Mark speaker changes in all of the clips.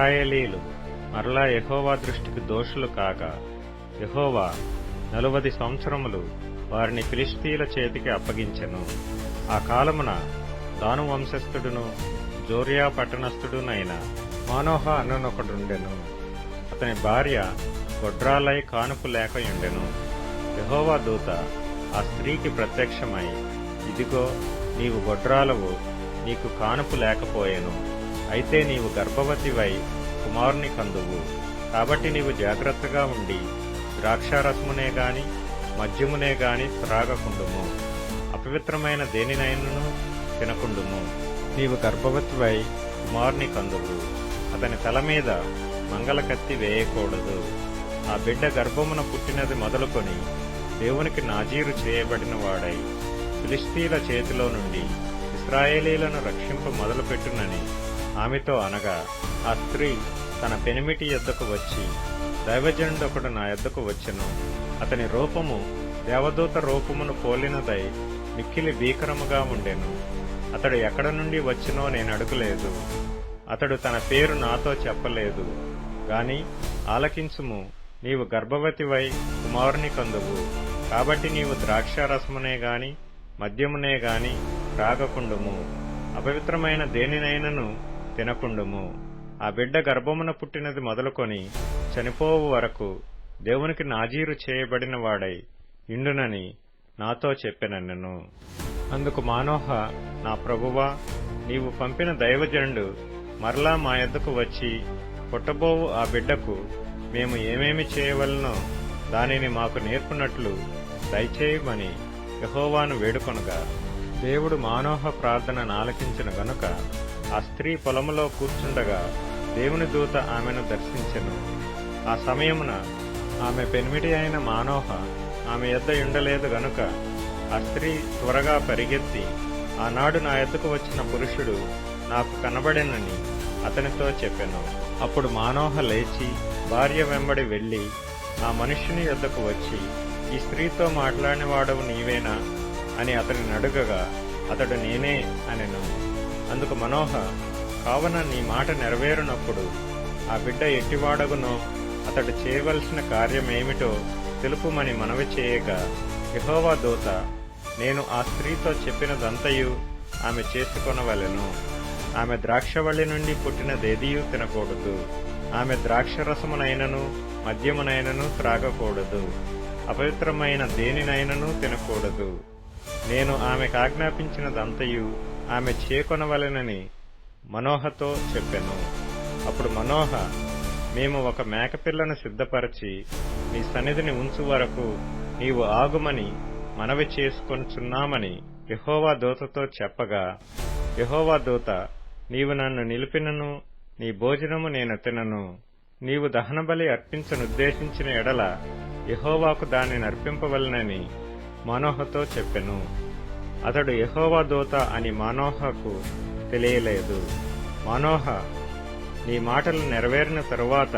Speaker 1: ఇస్రాయేలీలు. మరలా యహోవా దృష్టికి దోషులు కాగా యహోవా నలువది సంవత్సరములు వారిని ఫిలిస్తీల చేతికి అప్పగించెను. ఆ కాలమున దాను వంశస్థుడును జోరియా పట్టణస్థుడునైన మానోహ అనునొకడుండెను అతని భార్య గొడ్రాలై కానుపు లేకయుండెను యహోవా దూత ఆ స్త్రీకి ప్రత్యక్షమై ఇదిగో నీవు గొడ్రాలవు నీకు కానుపు లేకపోయెను. అయితే నీవు గర్భవతివై కుమారుని కందువు. కాబట్టి నీవు జాగ్రత్తగా ఉండి ద్రాక్షారసమునే గాని మద్యమునే గాని త్రాగకుండుము. అపవిత్రమైన దేనినైనను తినకుండుము. నీవు గర్భవతివై కుమారుని కందువు. అతని తల మీద మంగళకత్తి వేయకూడదు. ఆ బిడ్డ గర్భమున పుట్టినది మొదలుకొని దేవునికి నాజీరు చేయబడిన వాడై ఫిలిస్తీన్ల చేతిలో నుండి ఇస్రాయేలీలను రక్షింప మొదలుపెట్టునని ఆమెతో అనగా ఆ స్త్రీ తన పెనిమిటి యొద్దకు వచ్చి దైవజనుడొకడు నా యొద్దకు వచ్చెను. అతని రూపము దేవదూత రూపమును పోలినదై మిక్కిలి భీకరముగా ఉండెను. అతడు ఎక్కడ నుండి వచ్చినో నేను అడుగులేదు. అతడు తన పేరు నాతో చెప్పలేదు. గాని ఆలకించుము నీవు గర్భవతివై కుమారుని కందువు కాబట్టి నీవు ద్రాక్షారసమునే గాని మద్యమునే గాని రాగకుండుము. అపవిత్రమైన దేనినైనను తినకుండుము. ఆ బిడ్డ గర్భమున పుట్టినది మొదలుకొని చనిపోవు వరకు దేవునికి నాజీరు చేయబడిన వాడై ఇండునని నాతో చెప్పెనన్నెను. అందుకు మానోహ నా ప్రభువా నీవు పంపిన దైవజనుడు మరలా మా ఎద్దకు వచ్చి పుట్టబోవు ఆ బిడ్డకు మేము ఏమేమి చేయవలనో దానిని మాకు నేర్పునట్లు దయచేయమని యహోవాను వేడుకొనగా. దేవుడు మానోహ ప్రార్థనను ఆలకించిన గనుక ఆ స్త్రీ పొలములో కూర్చుండగా దేవుని దూత ఆమెను దర్శించెను. ఆ సమయమున ఆమె పెనిమిటి అయిన మానోహ ఆమె యొద్ద ఉండలేదు గనుక ఆ స్త్రీ త్వరగా పరిగెత్తి ఆనాడు నా ఎద్దకు వచ్చిన పురుషుడు నాకు కనబడినని అతనితో చెప్పాను. అప్పుడు మానోహ లేచి భార్య వెంబడి వెళ్ళి ఆ మనుష్యుని యొద్దకు వచ్చి ఈ స్త్రీతో మాట్లాడినవాడవు నీవేనా? అని అతని అడుగగా అతడు నేనే అనెను. అందుకు మనోహ కావున నీ మాట నెరవేరునప్పుడు ఆ బిడ్డ ఎట్టివాడగునో అతడు చేయవలసిన కార్యమేమిటో తెలుపుమని మనవి చేయగా యహోవా దూత నేను ఆ స్త్రీతో చెప్పినదంతయు ఆమె చేసుకొనవలెను. ఆమె ద్రాక్షవల్లి నుండి పుట్టినదేదియూ తినకూడదు. ఆమె ద్రాక్షరసమునైనను మద్యమునైనను త్రాగకూడదు. అపవిత్రమైన దేనినైనను తినకూడదు. నేను ఆమెకు ఆజ్ఞాపించినదంతయు ఆమె చేకొనవలెనని మనోహతో చెప్పెను. అప్పుడు మనోహ మేము ఒక మేకపిల్లను సిద్ధపరచి నీ సన్నిధిని ఉంచు వరకు నీవు ఆగుమని మనవి చేసుకొనుచున్నామని యహోవా దూతతో చెప్పగా యహోవా దూత నీవు నన్ను నిలిపినను నీ భోజనము నేను తినను. నీవు దహనబలి అర్పించనుద్దేశించిన ఎడల యహోవాకు దానిని అర్పింపవలనని మనోహతో చెప్పెను. అతడు యహోవా దూత అని మనోహకు తెలియలేదు. మనోహ నీ మాటలు నెరవేరిన తరువాత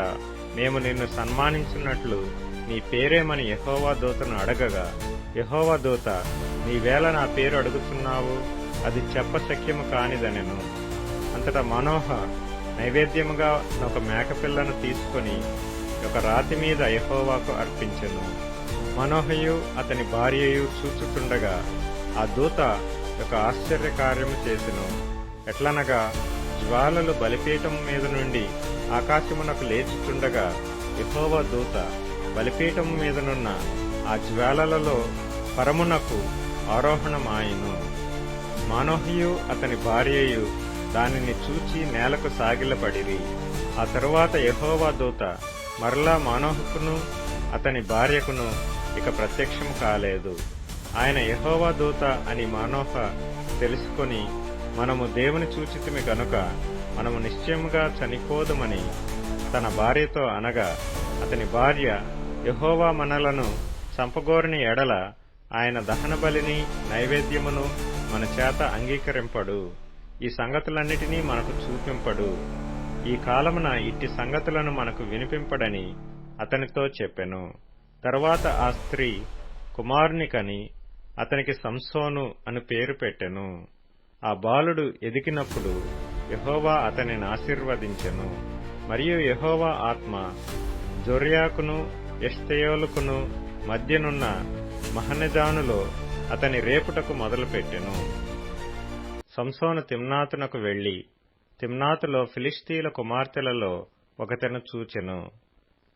Speaker 1: మేము నిన్ను సన్మానించినట్లు నీ పేరేమని యహోవా దూతను అడగగా యహోవా దూత నీవేళ నా పేరు అడుగుతున్నావు అది చెప్పశక్యము కానిదనెను. అంతటా మనోహ నైవేద్యముగా ఒక మేకపిల్లను తీసుకుని ఒక రాతి మీద యహోవాకు అర్పించెను. మనోహయు అతని భార్యయు చూచుచుండగా ఆ దూత ఒక ఆశ్చర్యకార్యము చేసెను. ఎట్లనగా జ్వాలలు బలిపీఠం మీద నుండి ఆకాశమునకు లేచుచుండగా యహోవా దూత బలిపీఠం మీదనున్న ఆ జ్వాలలలో పరమునకు ఆరోహణమాయను. మానోహియు అతని భార్యయు దానిని చూచి నేలకు సాగిలపడిరి. ఆ తరువాత యహోవా దూత మరలా మానోహకును అతని భార్యకును ఇక ప్రత్యక్షము కాలేదు. ఆయన యహోవా దూత అని మానోహ తెలుసుకొని మనము దేవుని చూచితిమి గనుక మనము నిశ్చయముగా చనిపోదుమని తన భార్యతో అనగా అతని భార్య యహోవా మనలను చంపగోరిని ఎడల ఆయన దహన బలిని నైవేద్యమును మన చేత అంగీకరింపడు. ఈ సంగతులన్నిటినీ మనకు చూపింపడు. ఈ కాలమున ఇట్టి సంగతులను మనకు వినిపింపడని అతనితో చెప్పెను. తరువాత ఆ స్త్రీ కుమారుని కని అతనికి సంసోను అని పేరు పెట్టెను. ఆ బాలుడు ఎదిగినప్పుడు యహోవా అతనిని ఆశీర్వదించెను. మరియు యహోవా ఆత్మ జొర్యాకును ఎస్తయోలుకును మధ్యనున్న మహనజానులో అతని రేపుటకు మొదలుపెట్టెను. సంసోను తిమ్నాతునకు వెళ్ళి తిమ్నాతులో ఫిలిస్తీల కుమార్తెలలో ఒకతెను చూచెను.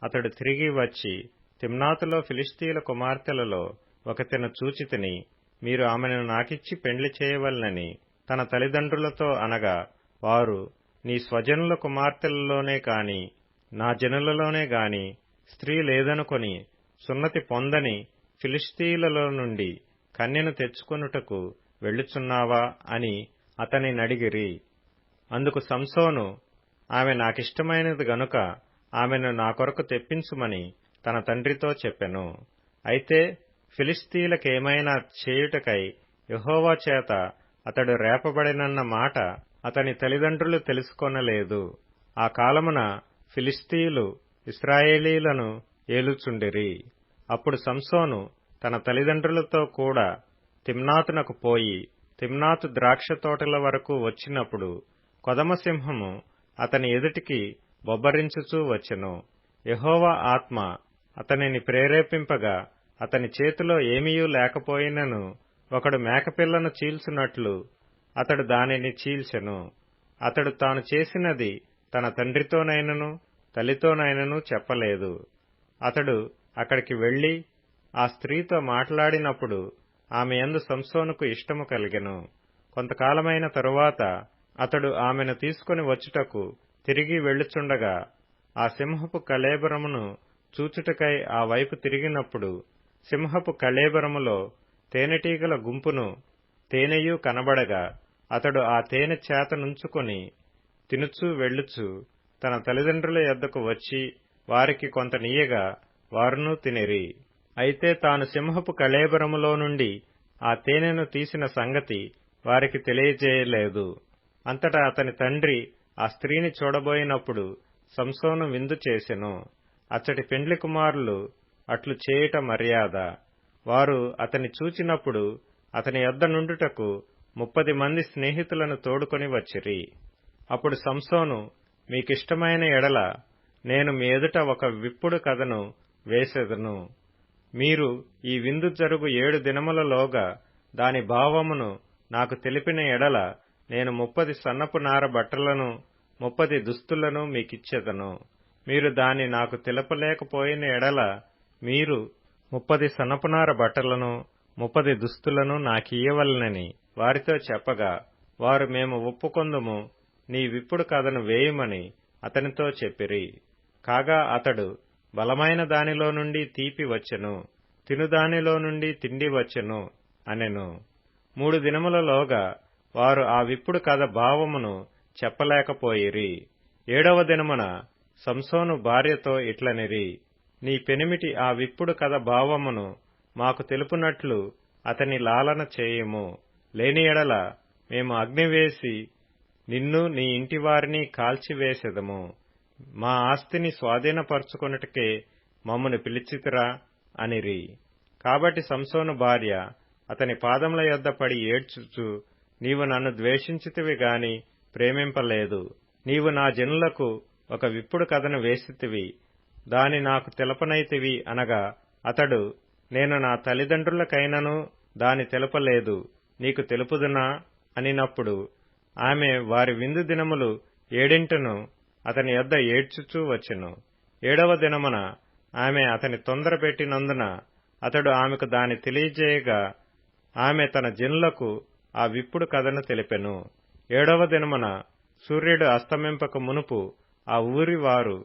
Speaker 1: అతడు తిరిగి వచ్చి తిమ్నాతులో ఫిలిస్తీల కుమార్తెలలో ఒకతెను చూచితిని మీరు ఆమెను నాకిచ్చి పెండ్లి చేయవలనని తన తల్లిదండ్రులతో అనగా వారు నీ స్వజనుల కుమార్తెలలోనే కాని నా జనులలోనే గాని స్త్రీ లేదనుకొని సున్నతి పొందని ఫిలిస్తీలలో నుండి కన్యను తెచ్చుకొనుటకు వెళ్ళుచున్నావా అని అతని నడిగిరి. అందుకు సంసోను ఆమె నాకిష్టమైనది గనుక ఆమెను నా కొరకు తెప్పించుమని తన తండ్రితో చెప్పెను. అయితే ఫిలిస్తీలకేమైనా చేయుటకై యహోవా చేత అతడు రేపబడినన్న మాట అతని తల్లిదండ్రులు తెలుసుకొనలేదు. ఆ కాలమున ఫిలిస్తీలు ఇస్రాయేలీలను ఏలుచుండిరి. అప్పుడు సంసోను తన తల్లిదండ్రులతో కూడా తిమ్నాతునకు పోయి తిమ్నాతు ద్రాక్ష తోటల వరకు వచ్చినప్పుడు కొదమసింహము అతని ఎదుటికి బొబ్బరించుచూ వచ్చెను. యహోవా ఆత్మ అతనిని ప్రేరేపింపగా అతని చేతిలో ఏమీయూ లేకపోయినను. ఒకడు మేకపిల్లను చీల్చున్నట్లు అతడు దానిని చీల్చెను. అతడు తాను చేసినది తన తండ్రితోనైనను తల్లితోనైనను చెప్పలేదు. అతడు అక్కడికి వెళ్ళి ఆ స్త్రీతో మాట్లాడినప్పుడు ఆమె యందు సంసోనుకు ఇష్టము కలిగెను. కొంతకాలమైన తరువాత అతడు ఆమెను తీసుకుని వచ్చుటకు తిరిగి వెళ్ళుచుండగా ఆ సింహపు కళేబరమును చూచుటకై ఆ వైపు తిరిగినప్పుడు సింహపు కళేబరములో తేనెటీగల గుంపును తేనెయు కనబడగా అతడు ఆ తేనె చేత నుంచుకొని తినుచూ వెళ్ళుచు తన తల్లిదండ్రుల యొద్దకు వచ్చి వారికి కొంత నీయగా వారును తినిరి. అయితే తాను సింహపు కళేబరములో నుండి ఆ తేనెను తీసిన సంగతి వారికి తెలియజేయలేదు. అంతటా అతని తండ్రి ఆ స్త్రీని చూడబోయినప్పుడు సంసోను విందు చేసెను. అచ్చటి పెండ్లి కుమారులు అట్లు చేయట మర్యాద. వారు అతని చూచినప్పుడు అతని యొద్ద నుండుటకు ముప్పది మంది స్నేహితులను తోడుకొని వచ్చిరి. అప్పుడు సంసోను మీకిష్టమైన ఎడల నేను మీ ఎదుట ఒక విప్పుడు కథను వేసెదను. మీరు ఈ విందు జరుగు ఏడు దినములలోగా దాని భావమును నాకు తెలిపిన ఎడల నేను ముప్పది సన్నపు నార బట్టలను ముప్పది దుస్తులను మీకిచ్చెదను. మీరు దాని నాకు తెలపలేకపోయిన ఎడల మీరు ముప్పది సన్నపునార బట్టలను ముప్పది దుస్తులను నాకియ్యవలనని వారితో చెప్పగా వారు మేము ఒప్పుకొందుము నీ విప్పుడు కథను వేయమని అతనితో చెప్పిరి. కాగా అతడు బలమైన దానిలో నుండి తీపి వచ్చెను తినుదానిలో నుండి తిండి వచ్చెను అనెను. మూడు దినములలోగా వారు ఆ విప్పుడు కథ భావమును చెప్పలేకపోయిరి. ఏడవ దినమున సంసోను భార్యతో ఇట్లనిరి. నీ పెనిమిటి ఆ విప్పుడు కథ భావమును మాకు తెలుపునట్లు అతని లాలన చేయము. లేని ఎడల మేము అగ్నివేసి నిన్ను నీ ఇంటి వారిని కాల్చివేసెదము మా ఆస్తిని స్వాధీనపరుచుకొనుటకే మమ్మను పిలిచితిరా అనిరి. కాబట్టి సంసోను భార్య అతని పాదముల యొద్ద పడి ఏడ్చుచు నీవు నన్ను ద్వేషించితివి గాని ప్రేమింపలేదు. నీవు నా జనులకు ఒక విప్పుడు కథను వేసితివి. దాని నాకు తెలపనైతివి అనగా అతడు నేను నా తల్లిదండ్రులకైనను దాని తెలపలేదు నీకు తెలుపుదునా? అనినప్పుడు ఆమె వారి విందు దినములు ఏడింటను అతని యొద్ద ఏడ్చుచూ వచ్చెను. ఏడవ దినమున ఆమె అతని తొందర పెట్టినందున అతడు ఆమెకు దాని తెలియజేయగా ఆమె తన జనులకు ఆ విప్పుడు కథను తెలిపెను. ఏడవ దినమున సూర్యుడు అస్తమింపక మునుపు ఆ ఊరి వారు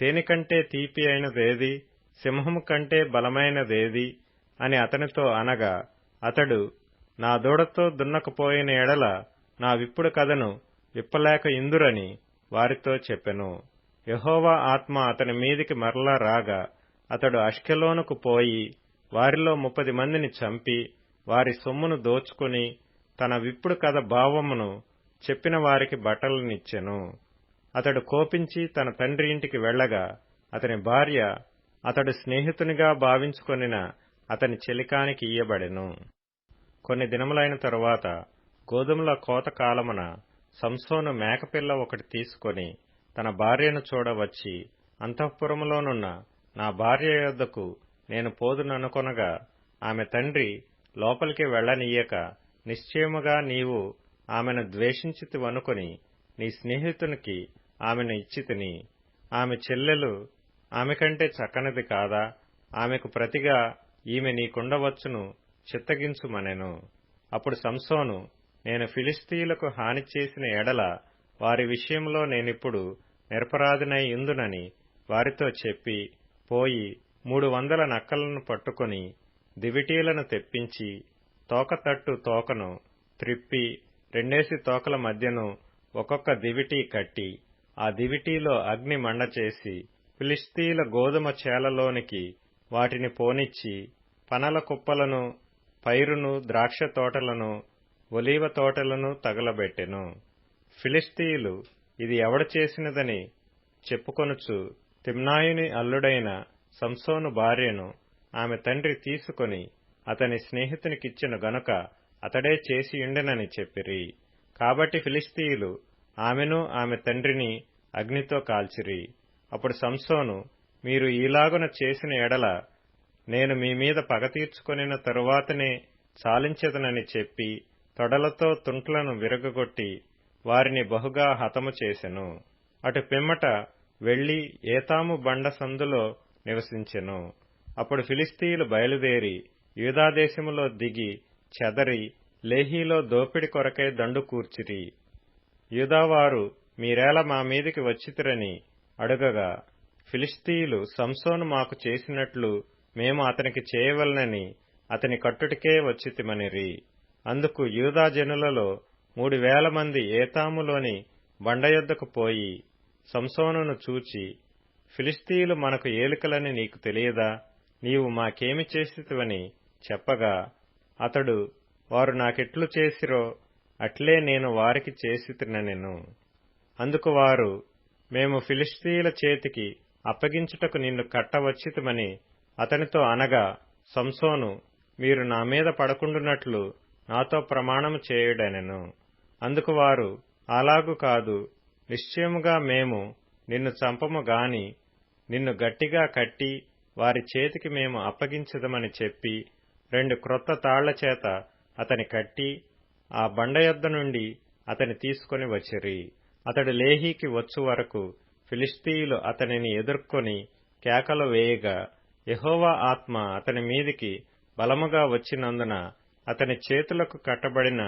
Speaker 1: తేనికంటే తీపి అయినదేది? సింహము కంటే బలమైనదేది? అని అతనితో అనగా అతడు నా దూడతో దున్నకపోయిన ఎడల నా విప్పుడు కథను విప్పలేక ఇందురని వారితో చెప్పెను. యహోవా ఆత్మ అతని మీదికి మరలా రాగా అతడు అష్కెలోనుకు పోయి వారిలో ముప్పది మందిని చంపి వారి సొమ్మును దోచుకుని తన విప్పుడు కథ భావమును చెప్పిన వారికి బట్టలనిచ్చెను. అతడు కోపించి తన తండ్రి ఇంటికి వెళ్ళగా అతని భార్య అతడు స్నేహితునిగా భావించుకొనిన అతని చెలికానికి ఇయ్యబడెను. కొన్ని దినములైన తరువాత గోధుమల కోత కాలమున సంసోను మేకపిల్ల ఒకటి తీసుకొని తన భార్యను చూడవచ్చి అంతఃపురములోనున్న నా భార్య యొద్దకు నేను పోదుననుకొనగా ఆమె తండ్రి లోపలికి వెళ్ళనీయక నిశ్చయముగా నీవు ఆమెను ద్వేషించితివనుకొని నీ స్నేహితునికి ఆమెను ఇచ్చితిని ఆమె చెల్లెలు ఆమె కంటే చక్కనిది కాదా? ఆమెకు ప్రతిగా ఈమె నీకుండవచ్చును చిత్తగించుమనెను. అప్పుడు సంసోను నేను ఫిలిస్తీయులకు హాని చేసిన ఎడల వారి విషయంలో నేనిప్పుడు నిరపరాధినై ఇందునని వారితో చెప్పి పోయి మూడు వందల నక్కలను పట్టుకొని దివిటీలను తెప్పించి తోకతట్టు తోకను త్రిప్పి రెండేసి తోకల మధ్యను ఒక్కొక్క దివిటీ కట్టి ఆ దివిటీలో అగ్ని మండ చేసి ఫిలిస్తీయుల గోధుమ చేలలోనికి వాటిని పోనిచ్చి పనల కుప్పలను పైరును ద్రాక్ష తోటలను ఒలీవ తోటలను తగలబెట్టెను. ఫిలిస్తీయులు ఇది ఎవడ చేసినదని చెప్పుకొనుచు తిమ్నాయుని అల్లుడైన సంసోను భార్యను ఆమె తండ్రి తీసుకొని అతని స్నేహితునికిచ్చిన గనుక అతడే చేసియుండెనని చెప్పిరి. కాబట్టి ఫిలిస్తీయులు ఆమెను ఆమె తండ్రిని అగ్నితో కాల్చిరి. అప్పుడు సంసోను మీరు ఈలాగున చేసిన ఎడల నేను మీ మీద పగ తీర్చుకొనిన తరువాతనే చాలించదనని చెప్పి తొడలతో తుంట్లను విరగగొట్టి వారిని బహుగా హతము చేసెను. అటు పిమ్మట వెళ్ళి ఏతాము బండ సందులో నివసించెను. అప్పుడు ఫిలిస్తీయులు బయలుదేరి యూదాదేశములో దిగి చెదరి లేహీలో దోపిడి కొరకై దండు కూర్చిరి. యూదావారు మీరేల మా మీదికి వచ్చితిరని అడుగగా ఫిలిస్తీయులు సంసోను మాకు చేసినట్లు మేము అతనికి చేయవలనని అతని కట్టుటికే వచ్చితిమనిరి. అందుకు యూదా జనులలో మూడు వేల మంది ఏతాములోని బండయొద్దకు పోయి సంసోనును చూచి ఫిలిస్తీయులు మనకు ఏలికలని నీకు తెలియదా? నీవు మాకేమి చేసితివని చెప్పగా అతడు వారు నాకెట్లు చేసిరో అట్లే నేను వారికి చేసితినెను అందుకు వారు మేము ఫిలిస్తీయుల చేతికి అప్పగించుటకు నిన్ను కట్టవచ్చితమని అతనితో అనగా సంసోను మీరు నా మీద పడకుండునట్లు నాతో ప్రమాణము చేయుడనెను. అందుకు వారు అలాగు కాదు నిశ్చయముగా మేము నిన్ను చంపము గాని నిన్ను గట్టిగా కట్టి వారి చేతికి మేము అప్పగించదమని చెప్పి రెండు క్రొత్త తాళ్ళ చేత అతని కట్టి ఆ బండయొద్ద నుండి అతని తీసుకొని వచ్చిరి. అతడు లేహీకి వచ్చు వరకు ఫిలిస్తీయులు అతనిని ఎదుర్కొని కేకలు వేయగా యహోవా ఆత్మ అతని మీదికి బలముగా వచ్చినందున అతని చేతులకు కట్టబడిన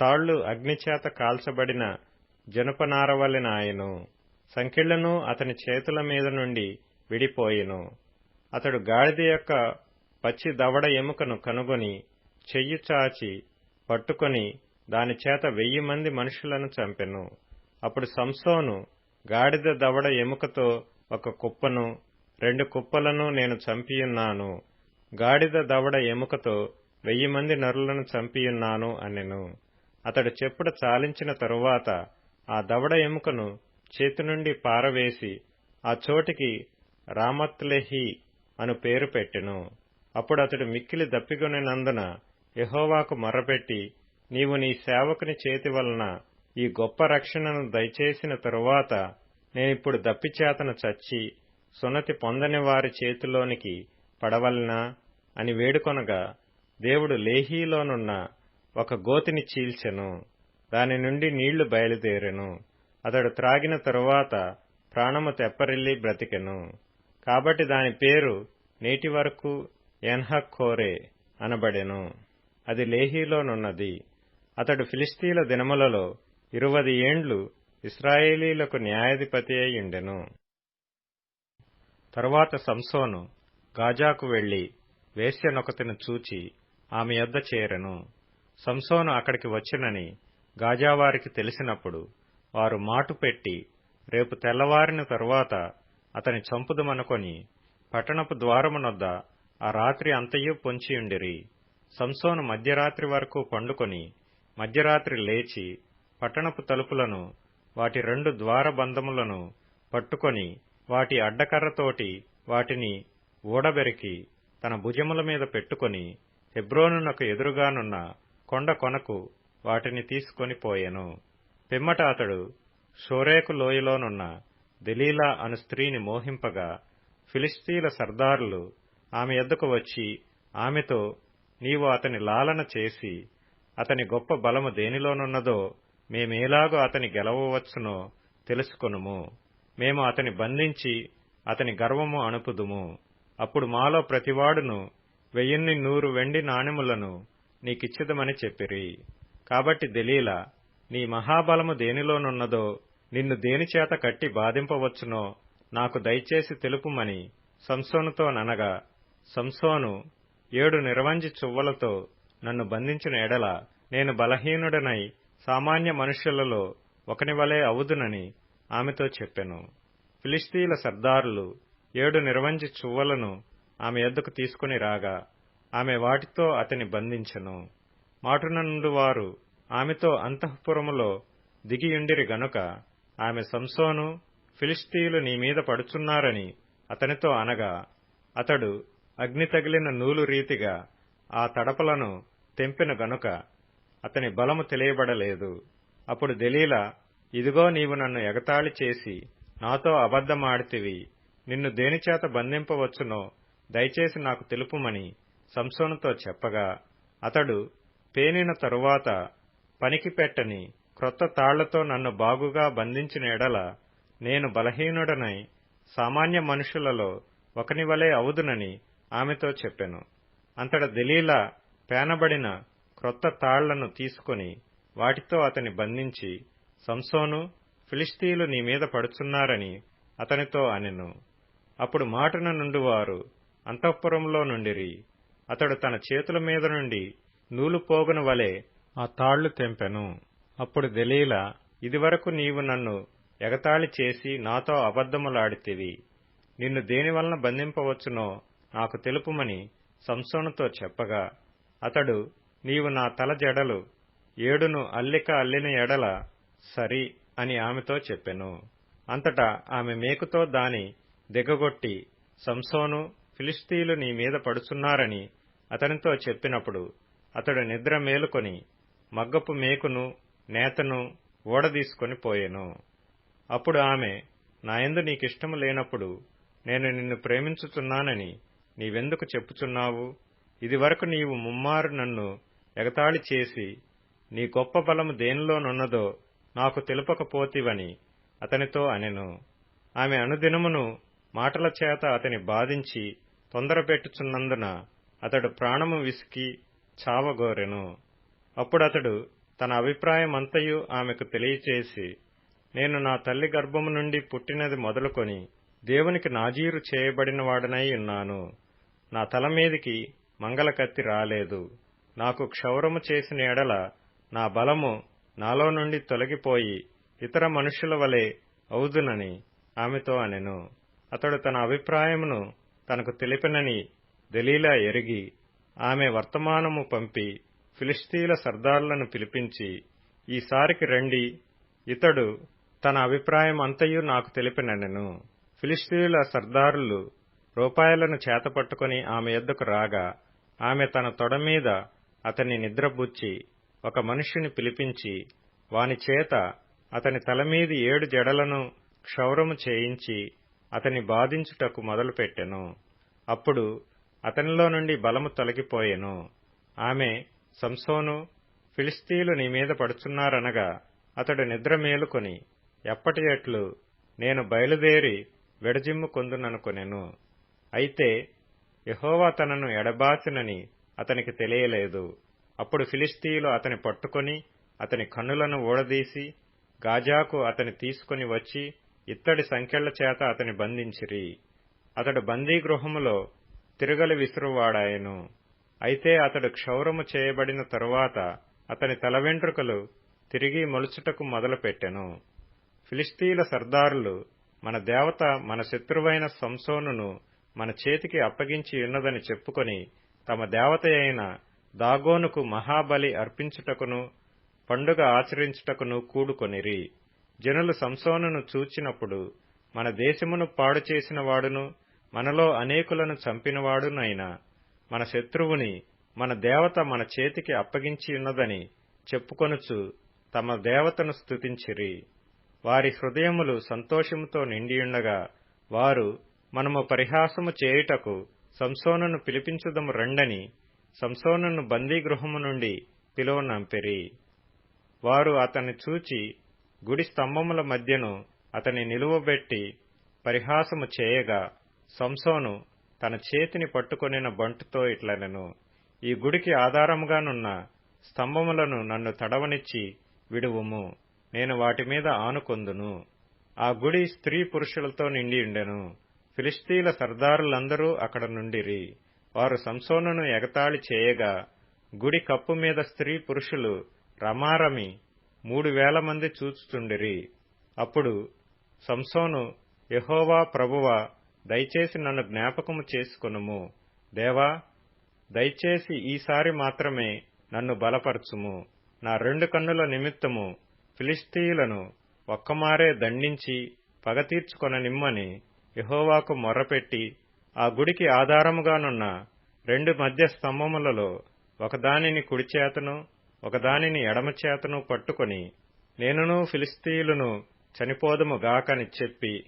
Speaker 1: తాళ్ళు అగ్నిచేత కాల్చబడిన జనపనారవలెన ఆయను సంకెళ్ళను అతని చేతుల మీద నుండి విడిపోయెను. అతడు గాడిద యొక్క పచ్చి దవడ ఎముకను కనుగొని చెయ్యి చాచి పట్టుకొని దానిచేత వెయ్యి మంది మనుషులను చంపెను. అప్పుడు సంసోను గాడిద దవడ ఎముకతో ఒక కుప్పను రెండు కుప్పలను నేను చంపియున్నాను. గాడిద దవడ ఎముకతో వెయ్యి మంది నరులను చంపియున్నాను అనెను. అతడు చెప్పుడ చాలించిన తరువాత ఆ దవడ ఎముకను చేతి నుండి పారవేసి ఆ చోటికి రామత్లెహి అను పేరు పెట్టెను. అప్పుడు అతడు మిక్కిలి దప్పికొనినందున యహోవాకు మర్రపెట్టి నీవు నీ సేవకుని చేతి వలన ఈ గొప్ప రక్షణను దయచేసిన తరువాత నేనిప్పుడు దప్పిచేతను చచ్చి సున్నతి పొందని వారి చేతిలోనికి పడవలనా అని వేడుకొనగా దేవుడు లేహీలోనున్న ఒక గోతిని చీల్చెను. దాని నుండి నీళ్ళు బయలుదేరెను. అతడు త్రాగిన తరువాత ప్రాణము తెప్పరిల్లి బ్రతికెను. కాబట్టి దాని పేరు నేటి వరకు ఎన్హక్కోరే అనబడెను. అది లేహీలోనున్నది. అతడు ఫిలిస్తీన్ల దినములలో ఇరువది ఏండ్లు ఇస్రాయేలీలకు న్యాయాధిపతి అయ్యుండెను తరువాత సంసోను గాజాకు వెళ్ళి వేశ్యనొకతిని చూచి ఆమె యొద్ద చేరెను. సంసోను అక్కడికి వచ్చినని గాజావారికి తెలిసినప్పుడు వారు మాటు పెట్టి రేపు తెల్లవారిన తరువాత అతని చంపుదమనుకొని పట్టణపు ద్వారమునొద్ద ఆ రాత్రి అంతయు పొంచియుండిరి. సంసోను మధ్యరాత్రి వరకు పండుకొని మధ్యరాత్రి లేచి పట్టణపు తలుపులను వాటి రెండు ద్వారబంధములను పట్టుకొని వాటి అడ్డకర్రతోటి వాటిని ఊడబెరికి తన భుజముల మీద పెట్టుకొని హెబ్రోనునకు ఎదురుగానున్న కొండ కొనకు వాటిని తీసుకొని పోయెను. పిమ్మట అతడు షోరేకు లోయలోనున్న దెలీలా అను స్త్రీని మోహింపగా ఫిలిస్తీన్ల సర్దారులు ఆమె యొద్దకు వచ్చి ఆమెతో నీవు అతని లాలన చేసి అతని గొప్ప బలము దేనిలోనున్నదో మేమేలాగో అతని గెలవవచ్చునో తెలుసుకొనుము. మేము అతని బంధించి అతని గర్వము అణుపుదుము. అప్పుడు మాలో ప్రతివాడును వెయ్యిన్ని నూరు వెండి నాణెములను నీకిచ్చిదమని చెప్పిరి. కాబట్టి దెలీలా నీ మహాబలము దేనిలోనున్నదో నిన్ను దేనిచేత కట్టి బాధింపవచ్చునో నాకు దయచేసి తెలుపుమని సంసోనుతో ననగా సంసోను ఏడు నిర్వంజి చువ్వలతో నన్ను బంధించిన ఎడల నేను బలహీనుడనై సామాన్య మనుష్యులలో ఒకని వలె అవుదునని ఆమెతో చెప్పెను. ఫిలిస్తీన్ల సర్దారులు ఏడు నిర్వంజి చువ్వలను ఆమె ఎద్దుకు తీసుకుని రాగా ఆమె వాటితో అతని బంధించెను. మాటున నుండి వారు ఆమెతో అంతఃపురములో దిగియుండిరి గనుక ఆమె సంసోను ఫిలిస్తీయులు నీ మీద పడుచున్నారని అతనితో అనగా అతడు అగ్ని తగిలిన నూలు రీతిగా ఆ తడపలను తెంపిన గనుక అతని బలము తెలియబడలేదు. అప్పుడు దెలీలా ఇదిగో నీవు నన్ను ఎగతాళి చేసి నాతో అబద్ధమాడితివి. నిన్ను దేనిచేత బంధింపవచ్చునో దయచేసి నాకు తెలుపుమని సంసోనుతో చెప్పగా అతడు పేనిన తరువాత పనికి పెట్టని క్రొత్త తాళ్ళతో నన్ను బాగుగా బంధించిన ఎడల నేను బలహీనుడనై సామాన్య మనుషులలో ఒకనివలే అవుదునని ఆమెతో చెప్పెను. అంతట దెలీలా పేనబడిన క్రొత్త తాళ్ళను తీసుకుని వాటితో అతని బంధించి సంసోను ఫిలిస్తీయులు నీ మీద పడుచున్నారని అతనితో అనెను. అప్పుడు మాటన నుండి వారు అంతఃపురంలో నుండిరి. అతడు తన చేతుల మీద నుండి నూలు పోగున వలె ఆ తాళ్ళు తెంపెను. అప్పుడు దెలీలా ఇదివరకు నీవు నన్ను ఎగతాళి చేసి నాతో అబద్ధములాడితివి. నిన్ను దేనివలన బంధింపవచ్చునో నాకు తెలుపుమని సంసోనుతో చెప్పగా అతడు నీవు నా తల జడలు ఏడును అల్లిక అల్లిన ఎడల సరి అని ఆమెతో చెప్పెను. అంతటా ఆమె మేకుతో దాని దిగగొట్టి సంసోను ఫిలిస్తీలు నీ మీద పడుచున్నారని అతనితో చెప్పినప్పుడు అతడు నిద్ర మేలుకొని మగ్గపు మేకును నేతను ఓడదీసుకొని పోయెను. అప్పుడు ఆమె నాయందు నీకిష్టము లేనప్పుడు నేను నిన్ను ప్రేమించుచున్నానని నీవెందుకు చెప్పుచున్నావు? ఇదివరకు నీవు ముమ్మారు నన్ను ఎగతాళి చేసి నీ గొప్ప బలము దేనిలోనున్నదో నాకు తెలుపకపోతివని అతనితో అనెను. ఆమె అనుదినమును మాటల చేత అతని బాధించి తొందరపెట్టుచున్నందున అతడు ప్రాణము విసికి చావగోరెను. అప్పుడతడు తన అభిప్రాయమంతయు ఆమెకు తెలియచేసి నేను నా తల్లి గర్భము నుండి పుట్టినది మొదలుకొని దేవునికి నాజీరు చేయబడినవాడనై ఉన్నాను. నా తల మీదికి మంగళకత్తి రాలేదు. నాకు క్షౌరము చేసిన ఎడల నా బలము నాలో నుండి తొలగిపోయి ఇతర మనుషుల వలె అవుదునని ఆమెతో అనెను. అతడు తన అభిప్రాయమును తనకు తెలిపినని దలీలా ఎరిగి ఆమె వర్తమానము పంపి ఫిలిస్తీన్ల సర్దారులను పిలిపించి ఈసారికి రండి ఇతడు తన అభిప్రాయం అంతయు నాకు తెలిపిననెను. ఫిలిస్తీన్ల సర్దారులు రూపాయలను చేతపట్టుకుని ఆమె ఎద్దకు రాగా ఆమె తన తొడ మీద అతన్ని నిద్రబుచ్చి ఒక మనుష్యుని పిలిపించి వాని చేత అతని తలమీది ఏడు జడలను క్షౌరము చేయించి అతని బాధించుటకు మొదలుపెట్టెను. అప్పుడు అతనిలో నుండి బలము తొలగిపోయెను. ఆమె సంసోను ఫిలిస్తీలు నీ మీద పడుచున్నారనగా అతడు నిద్ర మేలుకొని ఎప్పటి ఎట్లు నేను బయలుదేరి వెడజిమ్ము కొందుననుకొనెను. అయితే యహోవా తనను ఎడబాసినని అతనికి తెలియలేదు. అప్పుడు ఫిలిస్తీయులు అతని పట్టుకొని అతని కన్నులను ఊడదీసి గాజాకు అతని తీసుకుని వచ్చి ఇత్తడి సంఖ్యల చేత అతని బంధించిరి. అతడు బందీగృహములో తిరగలి విసురువాడాయను. అయితే అతడు క్షౌరము చేయబడిన తరువాత అతని తల వెంట్రుకలు తిరిగి మొలుచుటకు మొదలుపెట్టెను. ఫిలిస్తీయుల సర్దారులు మన దేవత మన శత్రువైన సంసోనును మన చేతికి అప్పగించి ఉన్నదని చెప్పుకొని తమ దేవత అయిన దాగోనుకు మహాబలి అర్పించుటకును పండుగ ఆచరించుటకును కూడుకొనిరి. జనులు సంసోనును చూచినప్పుడు మన దేశమును పాడు చేసిన వాడును మనలో అనేకులను చంపినవాడునైనా మన శత్రువుని మన దేవత మన చేతికి అప్పగించి ఉన్నదని చెప్పుకొనుచు తమ దేవతను స్తుతించిరి. వారి హృదయములు సంతోషముతో నిండియుండగా వారు మనము పరిహాసము చేయుటకు సంసోనను పిలిపించుదము రండని సంసోనను బందీగృహము నుండి పిలువనంపెరి వారు అతన్ని చూచి గుడి స్తంభముల మధ్యను అతని నిలువబెట్టి పరిహాసము చేయగా సంసోను తన చేతిని పట్టుకొనిన బంటుతో ఇట్లనెను ఈ గుడికి ఆధారముగానున్న స్తంభములను నన్ను తడవనిచ్చి విడువుము నేను వాటి మీద ఆనుకొందును. ఆ గుడి స్త్రీ పురుషులతో నిండియుండెను ఫిలిస్తీన్ల సర్దారులందరూ అక్కడ నుండిరి. వారు సంసోనును ఎగతాళి చేయగా గుడి కప్పు మీద స్త్రీ పురుషులు రమారమి మూడు వేల మంది చూచుచుండిరి అప్పుడు సంసోను యహోవా ప్రభువా దయచేసి నన్ను జ్ఞాపకము చేసుకొనుము. దేవా దయచేసి ఈసారి మాత్రమే నన్ను బలపరచుము. నా రెండు కన్నుల నిమిత్తము ఫిలిస్తీయులను ఒక్కమారే దండించి పగ నిమ్మని యహోవాకు మొర్రపెట్టి ఆ గుడికి ఆధారముగానున్న రెండు మధ్య స్తంభములలో ఒకదానిని కుడిచేతను ఒకదానిని ఎడమచేతను పట్టుకొని నేనును ఫిలిస్తీయులను చనిపోదముగాకని చెప్పి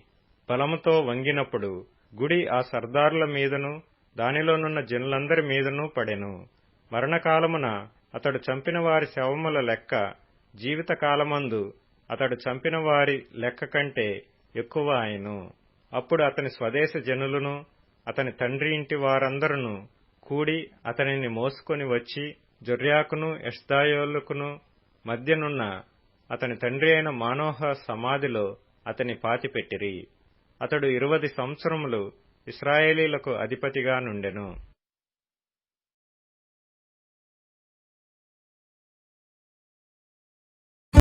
Speaker 1: బలముతో వంగినప్పుడు గుడి ఆ సర్దారుల మీదను దానిలోనున్న జనులందరి మీదనూ పడెను. మరణకాలమున అతడు చంపిన వారి శవముల లెక్క జీవితకాలమందు అతడు చంపిన వారి లెక్క కంటే ఎక్కువ ఆయను. అప్పుడు అతని స్వదేశ జనులను అతని తండ్రి ఇంటి వారందరూ కూడి అతనిని మోసుకొని వచ్చి జొర్యాకును ఎష్దాయోలుకును మధ్యనున్న అతని తండ్రి అయిన మానోహ సమాధిలో అతని పాతిపెట్టిరి అతడు ఇరువది సంవత్సరములు ఇస్రాయేలీలకు అధిపతిగా నుండెను.